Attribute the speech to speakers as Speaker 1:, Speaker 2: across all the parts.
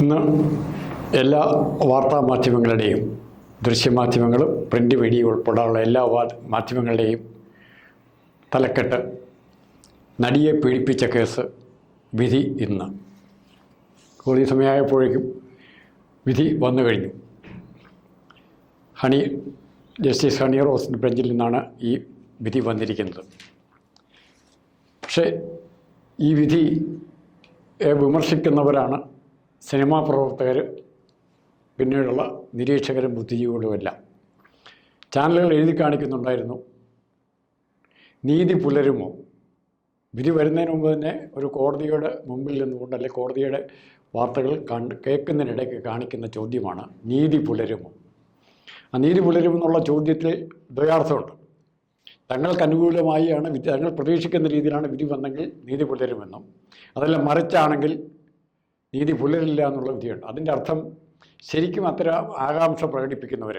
Speaker 1: ഇന്ന് എല്ലാ വാർത്താ മാധ്യമങ്ങളുടെയും ദൃശ്യമാധ്യമങ്ങളും പ്രിന്റ് മീഡിയ ഉൾപ്പെടെയുള്ള എല്ലാ മാധ്യമങ്ങളുടെയും തലക്കെട്ട് നടിയെ പീഡിപ്പിച്ച കേസ് വിധി ഇന്ന്. കോടതി സമയമായപ്പോഴേക്കും വിധി വന്നു കഴിഞ്ഞു. ഹണി ജസ്റ്റിസ് ഹണി റോസിന്റെ ബെഞ്ചിൽ നിന്നാണ് ഈ വിധി വന്നിരിക്കുന്നത്. പക്ഷേ ഈ വിധി വിമർശിക്കുന്നവരാണ് സിനിമാ പ്രവർത്തകർ പിന്നീടുള്ള നിരീക്ഷകരും ബുദ്ധിജീവികളുമെല്ലാം ചാനലുകൾ എഴുതി കാണിക്കുന്നുണ്ടായിരുന്നു. നീതി പുലരുമോ? വിധി വരുന്നതിന് മുമ്പ് തന്നെ ഒരു കോടതിയുടെ മുമ്പിൽ നിന്നുകൊണ്ട് അല്ലെങ്കിൽ കോടതിയുടെ വാർത്തകൾ കണ്ട് കേൾക്കുന്നതിനിടയ്ക്ക് കാണിക്കുന്ന ചോദ്യമാണ് നീതി പുലരുമോ? ആ നീതി പുലരുമെന്നുള്ള ചോദ്യത്തിൽ ദ്വയാർത്ഥമുണ്ട്. തങ്ങൾക്ക് അനുകൂലമായാണ് തങ്ങൾ പ്രതീക്ഷിക്കുന്ന രീതിയിലാണ് വിധി വന്നെങ്കിൽ നീതി പുലരുമെന്നും അതല്ല മറിച്ചാണെങ്കിൽ നീതി പുലരില്ല എന്നുള്ള വിധിയുണ്ട്. അതിന്റെ അർത്ഥം ശരിക്കും അത്തരം ആകാംക്ഷ പ്രകടിപ്പിക്കുന്നവർ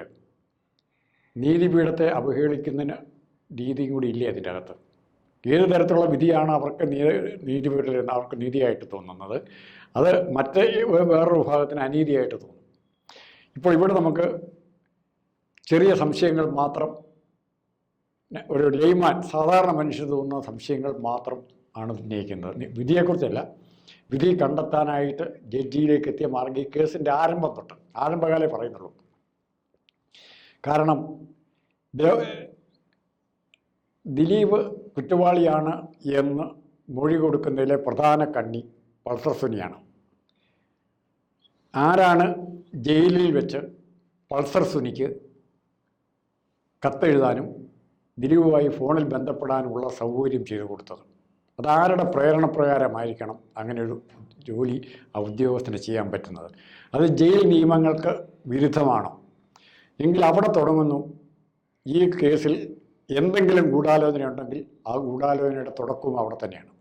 Speaker 1: നീതിപീഠത്തെ അവഹേളിക്കുന്നതിന് രീതിയും കൂടി ഇല്ലേ അതിന്റെ അകത്ത്? ഏത് തരത്തിലുള്ള വിധിയാണ് അവർക്ക് നീതി നീതിപീഠത്തിൽ അവർക്ക് നീതിയായിട്ട് തോന്നുന്നത്? അത് മറ്റേ വേറൊരു വിഭാഗത്തിന് അനീതിയായിട്ട് തോന്നും. ഇപ്പോൾ ഇവിടെ നമുക്ക് ചെറിയ സംശയങ്ങൾ മാത്രം ഒരു ലെയ്മാൻ സാധാരണ മനുഷ്യർ തോന്നുന്ന സംശയങ്ങൾ മാത്രം ആണ് ഉന്നയിക്കുന്നത്. വിധിയെക്കുറിച്ചല്ല വിധി കണ്ടെത്താനായിട്ട് ജഡ്ജിയിലേക്ക് എത്തിയ മാർഗം ഈ കേസിന്റെ ആരംഭം തൊട്ട് ആരംഭകാലേ പറയുന്നുള്ളൂ. കാരണം ദിലീപ് കുറ്റവാളിയാണ് എന്ന് മൊഴി കൊടുക്കുന്നതിലെ പ്രധാന കണ്ണി പൾസർ സുനിയാണ്. ആരാണ് ജയിലിൽ വെച്ച് പൾസർ സുനിക്ക് കത്തെഴുതാനും ദിലീപുമായി ഫോണിൽ ബന്ധപ്പെടാനുമുള്ള സൗകര്യം ചെയ്തു കൊടുത്തത്? അതാരുടെ പ്രേരണപ്രകാരമായിരിക്കണം അങ്ങനെ ഒരു ജോലി ആ ഉദ്യോഗസ്ഥന് ചെയ്യാൻ പറ്റുന്നത്? അത് ജയിൽ നിയമങ്ങൾക്ക് വിരുദ്ധമാണോ? എങ്കിൽ അവിടെ തുടങ്ങുന്നു. ഈ കേസിൽ എന്തെങ്കിലും ഗൂഢാലോചന ഉണ്ടെങ്കിൽ ആ ഗൂഢാലോചനയുടെ തുടക്കവും അവിടെ തന്നെയാണ്.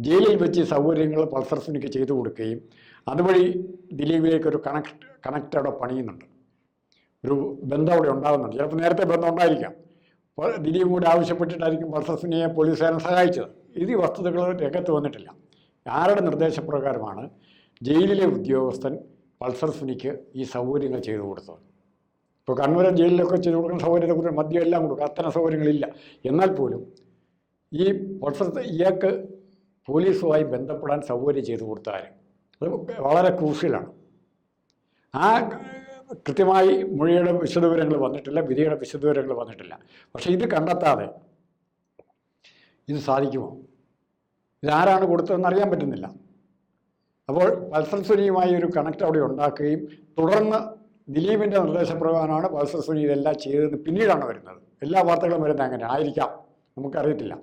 Speaker 1: ജയിലിൽ വെച്ച് സൗകര്യങ്ങൾ പൾസർ സുനിക്ക് ചെയ്തു കൊടുക്കുകയും അതുവഴി ദിലീപിലേക്ക് ഒരു കണക്ട് കണക്റ്റ് അവിടെ പണിയുന്നുണ്ട്. ഒരു ബന്ധം അവിടെ ഉണ്ടാകുന്നുണ്ട്. ചിലപ്പോൾ നേരത്തെ ബന്ധം ഉണ്ടായിരിക്കാം. ദിലീപ് കൂടി ആവശ്യപ്പെട്ടിട്ടായിരിക്കും പൾസർ സുനിയെ പോലീസുകാരൻ സഹായിച്ചത്. ഇത് വസ്തുതകൾ രംഗത്ത് വന്നിട്ടില്ല. ആരുടെ നിർദ്ദേശപ്രകാരമാണ് ജയിലിലെ ഉദ്യോഗസ്ഥൻ പൾസർ സുനിക്ക് ഈ സൗകര്യങ്ങൾ ചെയ്തു കൊടുത്തത്? ഇപ്പോൾ കണ്ണൂരൻ ജയിലിലൊക്കെ ചെയ്തു കൊടുക്കുന്ന സൗകര്യത്തെക്കുറിച്ച് മദ്യം എല്ലാം കൊടുക്കുക അത്തരം സൗകര്യങ്ങളില്ല. എന്നാൽ പോലും ഈ പൾസർ ഇയാൾക്ക് പോലീസുമായി ബന്ധപ്പെടാൻ സൗകര്യം ചെയ്തു കൊടുത്താൽ അത് വളരെ ക്രൂഷ്യലാണ്. ആ കൃത്യമായി മൊഴിയുടെ വിശദവിവരങ്ങൾ വന്നിട്ടില്ല വിധിയുടെ വിശദവിവരങ്ങൾ വന്നിട്ടില്ല. പക്ഷേ ഇത് കണ്ടെത്താതെ ഇത് സാധിക്കുമോ? ഇതാരാണ് കൊടുത്തതെന്ന് അറിയാൻ പറ്റുന്നില്ല. അപ്പോൾ വത്സൽസുനിയുമായി സുനിയുമായി ഒരു കണക്ട് അവിടെ ഉണ്ടാക്കുകയും തുടർന്ന് ദിലീപിന്റെ നിർദ്ദേശപ്രകാരമാണ് വത്സൽസുനി സുനി ഇതെല്ലാം ചെയ്തതെന്ന് പിന്നീടാണ് വരുന്നത്. എല്ലാ വാർത്തകളും വരുന്നത് അങ്ങനെ ആയിരിക്കാം. നമുക്കറിയത്തില്ല.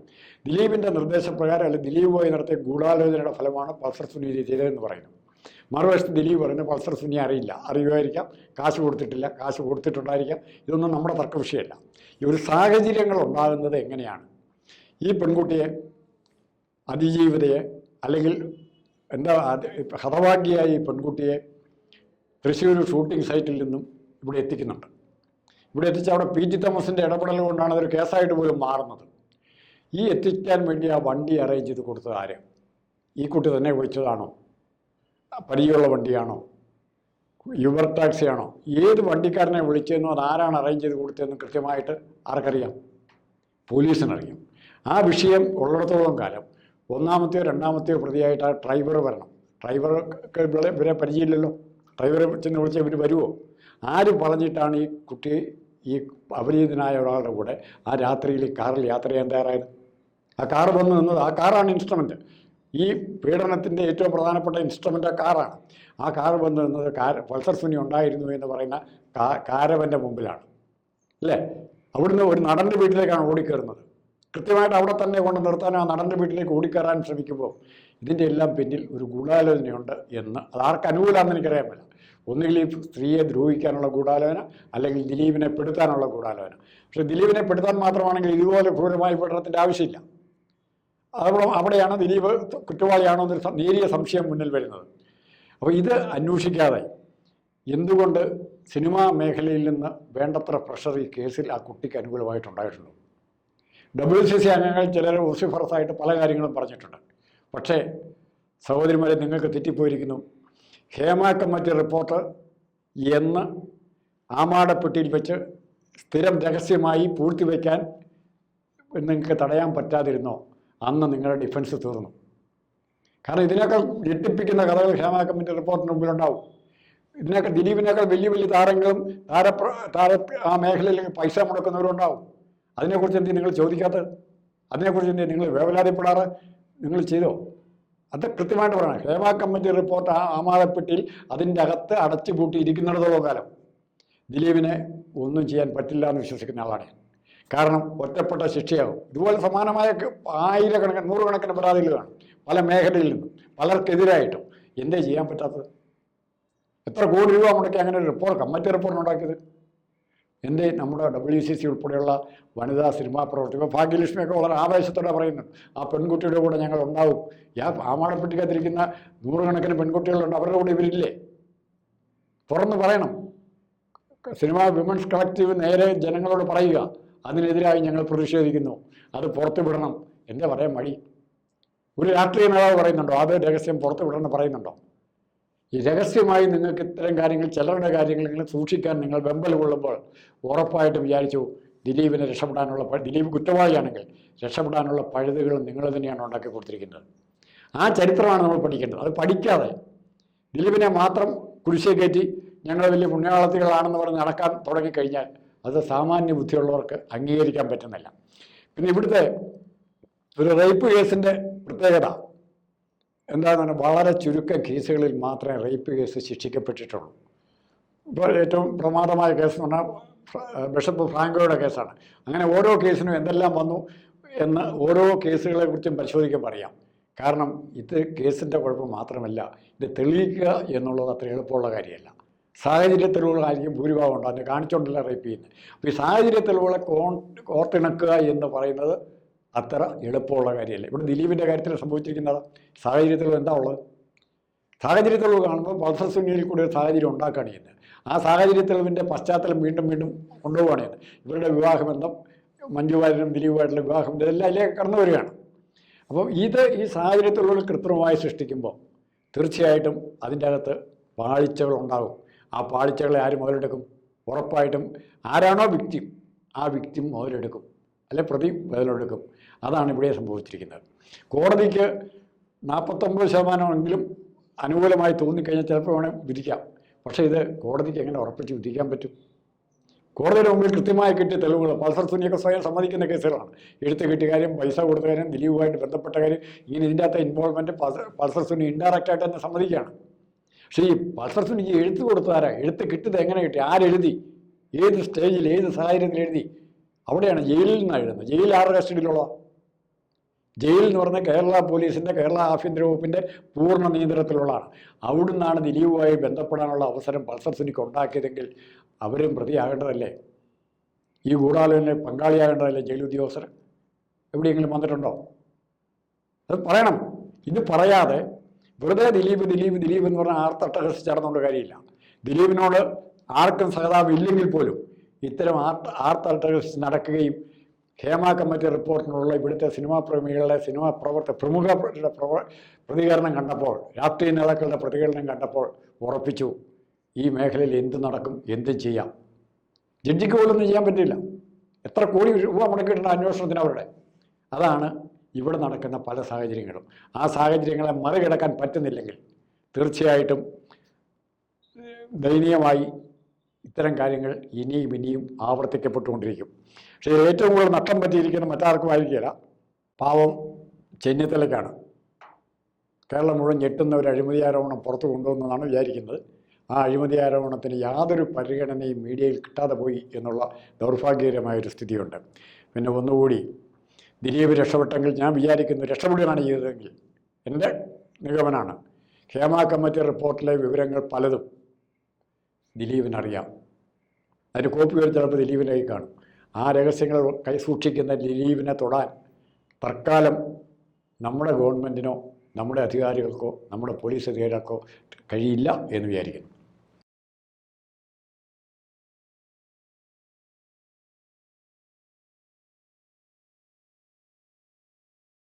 Speaker 1: ദിലീപിന്റെ നിർദ്ദേശപ്രകാരം അല്ലെങ്കിൽ ദിലീപ് പോയി നടത്തിയ ഗൂഢാലോചനയുടെ ഫലമാണ് പൾസർ സുനി ചെയ്തതെന്ന് പറയുന്നു മറുവശത്ത് ദിലീപ് പറയുന്നത് പൾസർ സുനി അറിയില്ല. അറിയുമായിരിക്കാം. കാശ് കൊടുത്തിട്ടില്ല. കാശ് കൊടുത്തിട്ടുണ്ടായിരിക്കാം. ഇതൊന്നും നമ്മുടെ തർക്ക വിഷയമല്ല ഈ ഒരു സാഹചര്യങ്ങൾ ഉണ്ടാകുന്നത് എങ്ങനെയാണ്? ഈ പെൺകുട്ടിയെ അതിജീവിതയെ അല്ലെങ്കിൽ എന്താ ഹതഭാഗ്യയായ ഈ പെൺകുട്ടിയെ തൃശ്ശൂർ ഷൂട്ടിംഗ് സൈറ്റിൽ നിന്നും ഇവിടെ എത്തിക്കുന്നുണ്ട്. ഇവിടെ എത്തിച്ച് അവിടെ പി. ജി. തോമസിന്റെ ഇടപെടൽ കൊണ്ടാണ് അതൊരു കേസായിട്ട് പോലും മാറുന്നത്. ഈ എത്തിക്കാൻ വേണ്ടി ആ വണ്ടി അറേഞ്ച് ചെയ്ത് കൊടുത്തത് ആര്? ഈ കുട്ടി തന്നെ വിളിച്ചതാണോ? പരിചയമുള്ള വണ്ടിയാണോ? യൂബർ ടാക്സിയാണോ ഏത് വണ്ടിക്കാരനെ വിളിച്ചതെന്നോ അത് ആരാണ് അറേഞ്ച് ചെയ്ത് കൊടുത്തതെന്ന് കൃത്യമായിട്ട് ആർക്കറിയാം? പോലീസിനറിയാം. ആ വിഷയം ഉള്ളിടത്തോളം കാലം. ഒന്നാമത്തെയോ രണ്ടാമത്തെയോ പ്രതിയായിട്ട് ആ ഡ്രൈവർ വരണം. ഡ്രൈവർക്ക് ഇവരെ ഇവരെ പരിചയമില്ലല്ലോ. ഡ്രൈവറെ ചെന്ന് വിളിച്ചാൽ ഇവർ വരുമോ ആര് പറഞ്ഞിട്ടാണ് ഈ കുട്ടി ഈ അപരിചിതനായ ഒരാളുടെ കൂടെ ആ രാത്രിയിൽ കാറിൽ യാത്ര ചെയ്യാൻ തയ്യാറായത്? ആ കാർ വന്ന് നിന്നത് ആ കാറാണ് ഇൻസ്ട്രുമെന്റ് ഈ പീഡനത്തിന്റെ ഏറ്റവും പ്രധാനപ്പെട്ട ഇൻസ്ട്രുമെന്റ് ആ കാറാണ്. ആ കാർ വന്ന് നിന്നത് കാര പൾസർ സുനി ഉണ്ടായിരുന്നു എന്ന് പറയുന്ന കാരവന്റെ മുമ്പിലാണ്. അല്ലേ? അവിടുന്ന് ഒരു നടന്റെ വീട്ടിലേക്കാണ് ഓടിക്കയറുന്നത് കൃത്യമായിട്ട് അവിടെ തന്നെ കൊണ്ട് നിർത്താൻ ആ നടന്റെ വീട്ടിലേക്ക് ഓടിക്കയറാൻ ശ്രമിക്കുമ്പോൾ ഇതിന്റെ എല്ലാം പിന്നിൽ ഒരു ഗൂഢാലോചനയുണ്ട് എന്ന്. അത് ആർക്ക് അനുകൂലമാണെന്ന് എനിക്കറിയാൻ ഒന്നുകിൽ ഈ സ്ത്രീയെ ദ്രോഹിക്കാനുള്ള ഗൂഢാലോചന അല്ലെങ്കിൽ ദിലീപിനെ പെടുത്താനുള്ള ഗൂഢാലോചന. പക്ഷേ ദിലീപിനെ പെടുത്താൻ മാത്രമാണെങ്കിൽ ഇതുപോലെ ക്രൂരമായ പീഡനത്തിന്റെ ആവശ്യമില്ല. അവിടെ അവിടെയാണ് ദിലീപ് കുറ്റവാളിയാണോ എന്നൊരു നേരിയ സംശയം മുന്നിൽ വരുന്നത്. അപ്പോൾ ഇത് അന്വേഷിക്കാതെ എന്തുകൊണ്ട് സിനിമാ മേഖലയിൽ നിന്ന് വേണ്ടത്ര പ്രഷർ ഈ കേസിൽ ആ കുട്ടിക്ക് അനുകൂലമായിട്ടുണ്ടായിട്ടുണ്ട്? ഡബ്ല്യു സി സി അംഗങ്ങൾ ചിലർ ഊസിഫറസായിട്ട് പല കാര്യങ്ങളും പറഞ്ഞിട്ടുണ്ട്. പക്ഷേ സഹോദരിമാരെ നിങ്ങൾക്ക് തെറ്റിപ്പോയിരിക്കുന്നു. ഹേമ കമ്മിറ്റി റിപ്പോർട്ട് എന്ന് ആമാടപ്പെട്ടിയിൽ വെച്ച് സ്ഥിരം രഹസ്യമായി പൂഴ്ത്തിവെക്കാൻ നിങ്ങൾക്ക് തടയാൻ പറ്റാതിരുന്നോ? അന്ന് നിങ്ങളുടെ ഡിഫൻസ് തീർന്നു. കാരണം ഇതിനേക്കാൾ ഞെട്ടിപ്പിക്കുന്ന കഥകൾ ഹേമ കമ്മിറ്റി റിപ്പോർട്ടിന് മുമ്പിലുണ്ടാവും. ഇതിനേക്കാൾ ദിലീപിനേക്കാൾ വലിയ വലിയ താരങ്ങളും താര താര ആ മേഖലയിൽ പൈസ മുടക്കുന്നവരുണ്ടാവും. അതിനെക്കുറിച്ച് എന്തെങ്കിലും നിങ്ങൾ ചോദിക്കാത്തത് അതിനെക്കുറിച്ച് എന്തെങ്കിലും നിങ്ങൾ വേവലാതിപ്പെടാറ്? നിങ്ങൾ ചെയ്തോ? അത് കൃത്യമായിട്ട് പറയണം. ഹേമ കമ്മിറ്റി റിപ്പോർട്ട് ആ ആമാതപ്പെട്ടിയിൽ അതിന്റെ അകത്ത് അടച്ചു പൂട്ടിയിരിക്കുന്നിടത്തോളം കാലം ദിലീപിനെ ഒന്നും ചെയ്യാൻ പറ്റില്ല എന്ന് വിശ്വസിക്കുന്ന ആളാണ് കാരണം ഒറ്റപ്പെട്ട ശിക്ഷയാകും ഇതുപോലെ സമാനമായ ആയിരക്കണക്കിന് നൂറുകണക്കിന് പരാതികൾ കാണും പല മേഖലയിൽ നിന്നും. പലർക്കെതിരായിട്ടും. എന്തേ ചെയ്യാൻ പറ്റാത്തത്? എത്ര കോടി രൂപ മുടക്കി അങ്ങനെ ഒരു റിപ്പോർട്ട് കമ്മിറ്റി റിപ്പോർട്ട് ഉണ്ടാക്കിയത്? എന്തേ? നമ്മുടെ ഡബ്ല്യു സി സി ഉൾപ്പെടെയുള്ള വനിതാ സിനിമാ പ്രവർത്തകർ ഭാഗ്യലക്ഷ്മിയൊക്കെ വളരെ ആവേശത്തോടെ പറയുന്നു. ആ പെൺകുട്ടിയുടെ കൂടെ ഞങ്ങൾ ഉണ്ടാവും. ആ ആമാടപ്പെട്ടിക്കകത്തിരിക്കുന്ന നൂറുകണക്കിന് പെൺകുട്ടികളുണ്ട്. അവരുടെ കൂടെ ഇവരില്ലേ? തുറന്ന് പറയണം. സിനിമ വിമൻസ് കളക്റ്റീവ് നേരെ ജനങ്ങളോട് പറയുക. അതിനെതിരായി ഞങ്ങൾ പ്രതിഷേധിക്കുന്നു. അത് പുറത്തു വിടണം. എന്താ പറയാൻ മടി? ഒരു രാഷ്ട്രീയ നേതാവ് പറയുന്നുണ്ടോ? അത് രഹസ്യം പുറത്തു വിടണം പറയുന്നുണ്ടോ? ഈ രഹസ്യമായി നിങ്ങൾക്ക് ഇത്തരം കാര്യങ്ങൾ ചിലരുടെ കാര്യങ്ങൾ നിങ്ങൾ സൂക്ഷിക്കാൻ നിങ്ങൾ വെമ്പൽ കൊള്ളുമ്പോൾ ഉറപ്പായിട്ട് വിചാരിച്ചു ദിലീപിനെ രക്ഷപ്പെടാനുള്ള ദിലീപ് കുറ്റവാളിയാണെങ്കിൽ രക്ഷപ്പെടാനുള്ള പഴുതുകൾ നിങ്ങൾ തന്നെയാണ് ഉണ്ടാക്കി കൊടുത്തിരിക്കുന്നത്. ആ ചരിത്രമാണ് നമ്മൾ പഠിക്കേണ്ടത്. അത് പഠിക്കാതെ ദിലീപിനെ മാത്രം കുരിശേ കയറ്റി ഞങ്ങൾ വലിയ പുണ്യാളത്തികളാണെന്ന് പറഞ്ഞ് നടക്കാൻ തുടങ്ങിക്കഴിഞ്ഞാൽ അത് സാമാന്യ ബുദ്ധിയുള്ളവർക്ക് അംഗീകരിക്കാൻ പറ്റുന്നില്ല. പിന്നെ ഇവിടുത്തെ ഒരു റേപ്പ് കേസിന്റെ പ്രത്യേകത. പറഞ്ഞാൽ വളരെ ചുരുക്കം കേസുകളിൽ മാത്രമേ റേപ്പ് കേസ് ശിക്ഷിക്കപ്പെട്ടിട്ടുള്ളൂ. ഇപ്പോൾ ഏറ്റവും പ്രമാദമായ കേസ് എന്ന് പറഞ്ഞാൽ ബിഷപ്പ് ഫ്രാങ്കോയുടെ കേസാണ്. അങ്ങനെ ഓരോ കേസിനും എന്തെല്ലാം വന്നു എന്ന് ഓരോ കേസുകളെ കുറിച്ചും പറയാം കാരണം ഇത് കേസിന്റെ കുഴപ്പം മാത്രമല്ല ഇത് തെളിയിക്കുക എന്നുള്ളത് അത്ര എളുപ്പമുള്ള കാര്യമല്ല. സാഹചര്യത്തിലുള്ള തെളിവുകളായിരിക്കും ഭൂരിഭാഗം ഉണ്ട് അതിനെ കാണിച്ചുകൊണ്ടല്ല റേപ്പ് ചെയ്യുന്നത്. അപ്പോൾ ഈ സാഹചര്യത്തിലുള്ള കോൺ കോർത്തിണക്കുക എന്ന് പറയുന്നത് അത്ര എളുപ്പമുള്ള കാര്യമല്ല? ഇവിടെ ദിലീപിന്റെ കാര്യത്തിൽ സംഭവിച്ചിരിക്കുന്നത് സാഹചര്യത്തിൽ എന്താ ഉള്ളത്? സാഹചര്യത്തിൽ കാണുമ്പോൾ പൾസർ കൂടി ഒരു സാഹചര്യം ഉണ്ടാക്കുകയാണ് ചെയ്യുന്നത്. ആ സാഹചര്യത്തിൽ ഇതിന്റെ പശ്ചാത്തലം വീണ്ടും വീണ്ടും കൊണ്ടുപോവുകയാണ് ചെയ്യുന്നത്. ഇവരുടെ വിവാഹബന്ധം മഞ്ജുവാരനും ദിലീപുമായിട്ടുള്ള വിവാഹം ഇതെല്ലാം അതിലേക്ക് കടന്നു വരികയാണ്. അപ്പോൾ ഇത് ഈ സാഹചര്യത്തിലുള്ള കൃത്രിമമായി സൃഷ്ടിക്കുമ്പോൾ തീർച്ചയായിട്ടും അതിന്റെ അകത്ത് പാളിച്ചകൾ ഉണ്ടാകും. ആ പാളിച്ചകളെ ആര് മുതലെടുക്കും? ഉറപ്പായിട്ടും ആരാണോ വ്യക്തി ആ വ്യക്തി മുതലെടുക്കും. അല്ലെ പ്രതി ബദലെടുക്കും. അതാണ് ഇവിടെ സംഭവിച്ചിരിക്കുന്നത്. കോടതിക്ക് നാൽപ്പത്തൊമ്പത് ശതമാനമെങ്കിലും അനുകൂലമായി തോന്നിക്കഴിഞ്ഞാൽ ചിലപ്പോൾ വേണേൽ വിധിക്കാം. പക്ഷേ ഇത് കോടതിക്ക് എങ്ങനെ ഉറപ്പിച്ച് വിധിക്കാൻ പറ്റും? കോടതിയുടെ മുമ്പിൽ കൃത്യമായി കിട്ടിയ തെളിവുകൾ പൾസർ സുനിയൊക്കെ സ്വയം സമ്മതിക്കുന്ന കേസുകളാണ്. എടുത്ത് കിട്ടിയ കാര്യം പൈസ കൊടുത്ത കാര്യം ദിലീപുമായിട്ട് ബന്ധപ്പെട്ട കാര്യം ഇങ്ങനെ ഇതിന്റെ അകത്ത് ഇൻവോൾവ്മെന്റ് പൾസർ സുനി ഇൻഡയറക്റ്റായിട്ട് തന്നെ സമ്മതിക്കുകയാണ്. പക്ഷേ ഈ പൾസർ സുനിക്ക് എഴുത്ത് കൊടുത്താരാ എഴുത്ത് കിട്ടിയത് എങ്ങനെ കിട്ടി? ആരെഴുതി? ഏത് സ്റ്റേജിൽ ഏത് സാഹചര്യത്തിൽ എഴുതി? അവിടെയാണ് ജയിലിൽ നിന്ന് എഴുതുന്നത് ജയിൽ ആറ് കസ്റ്റഡിയിലുള്ള? ജയിൽ എന്ന് പറഞ്ഞാൽ കേരള പോലീസിന്റെ കേരള ആഭ്യന്തര വകുപ്പിന്റെ പൂർണ നിയന്ത്രണത്തിലുള്ളതാണ്. അവിടുന്നാണ് ദിലീപുമായി ബന്ധപ്പെടാനുള്ള അവസരം പൾസർ സുനിക്ക് ഉണ്ടാക്കിയതെങ്കിൽ അവരും പ്രതിയാകേണ്ടതല്ലേ? ഈ ഗൂഢാലോചന പങ്കാളിയാകേണ്ടതല്ലേ ജയിൽ ഉദ്യോഗസ്ഥർ? എവിടെയെങ്കിലും വന്നിട്ടുണ്ടോ? അത് പറയണം. ഇത് പറയാതെ വെറുതെ ദിലീപ് ദിലീപ് ദിലീപ് എന്ന് പറഞ്ഞാൽ ആർത്തട്ടഹസിച്ച് നടന്നുകൊണ്ട് കാര്യമില്ല. ദിലീപിനോട് ആർക്കും സഹതാപം ഇല്ലെങ്കിൽ പോലും ഇത്തരം ആർട്ട് ആർട്ട് ആർത്തട്ടഹസിച്ച് നടക്കുകയും ഹേമ കമ്മിറ്റി റിപ്പോർട്ടിനുള്ള ഇവിടുത്തെ സിനിമാ പ്രേമികളുടെ സിനിമാ പ്രവർത്ത പ്രമുഖ പ്രവ പ്രതികരണം കണ്ടപ്പോൾ രാഷ്ട്രീയ നേതാക്കളുടെ പ്രതികരണം കണ്ടപ്പോൾ ഉറപ്പിച്ചു ഈ മേഖലയിൽ എന്ത് നടക്കും എന്തും ചെയ്യാം. ജഡ്ജിക്ക് പോലും ഒന്നും ചെയ്യാൻ പറ്റില്ല. എത്ര കോടി രൂപ മുടക്കിയിട്ടുണ്ട് അന്വേഷണത്തിന് അവരുടെ. അതാണ് ഇവിടെ നടക്കുന്ന പല സാഹചര്യങ്ങളും. ആ സാഹചര്യങ്ങളെ മറികടക്കാൻ പറ്റുന്നില്ലെങ്കിൽ തീർച്ചയായിട്ടും ദയനീയമായി ഇത്തരം കാര്യങ്ങൾ ഇനിയും ഇനിയും ആവർത്തിക്കപ്പെട്ടുകൊണ്ടിരിക്കും. പക്ഷേ ഏറ്റവും കൂടുതൽ നഷ്ടം പറ്റിയിരിക്കുന്ന മറ്റാർക്കും ആയിരിക്കില്ല. പാവം ചെന്നിത്തലയ്ക്കാണ് കേരളം മുഴുവൻ ഞെട്ടുന്ന ഒരു അഴിമതി ആരോപണം പുറത്തു കൊണ്ടുവന്നതാണ് വിചാരിക്കുന്നത്. ആ അഴിമതി ആരോപണത്തിന് യാതൊരു പരിഗണനയും മീഡിയയിൽ കിട്ടാതെ പോയി എന്നുള്ള ദൗർഭാഗ്യകരമായൊരു സ്ഥിതിയുണ്ട്. പിന്നെ ഒന്നുകൂടി ദിലീപ് രക്ഷപ്പെട്ടെങ്കിൽ ഞാൻ വിചാരിക്കുന്നു രക്ഷപ്പെടുകയാണ് ചെയ്തതെങ്കിൽ എന്റെ നിഗമനമാണ്. ഹേമ കമ്മിറ്റി റിപ്പോർട്ടിലെ വിവരങ്ങൾ പലതും ദിലീപിനറിയാം. അതിന് കോപ്പി വരും ചിലപ്പോൾ ദിലീപിന്റെ കൈ കാണും. ആ രഹസ്യങ്ങൾ കൈ സൂക്ഷിക്കുന്ന ദിലീപിനെ തൊടാൻ തൽക്കാലം നമ്മുടെ ഗവൺമെന്റിനോ നമ്മുടെ അധികാരികൾക്കോ നമ്മുടെ പോലീസ് അധികാരികൾക്കോ കഴിയില്ല എന്ന് വിചാരിക്കുന്നു.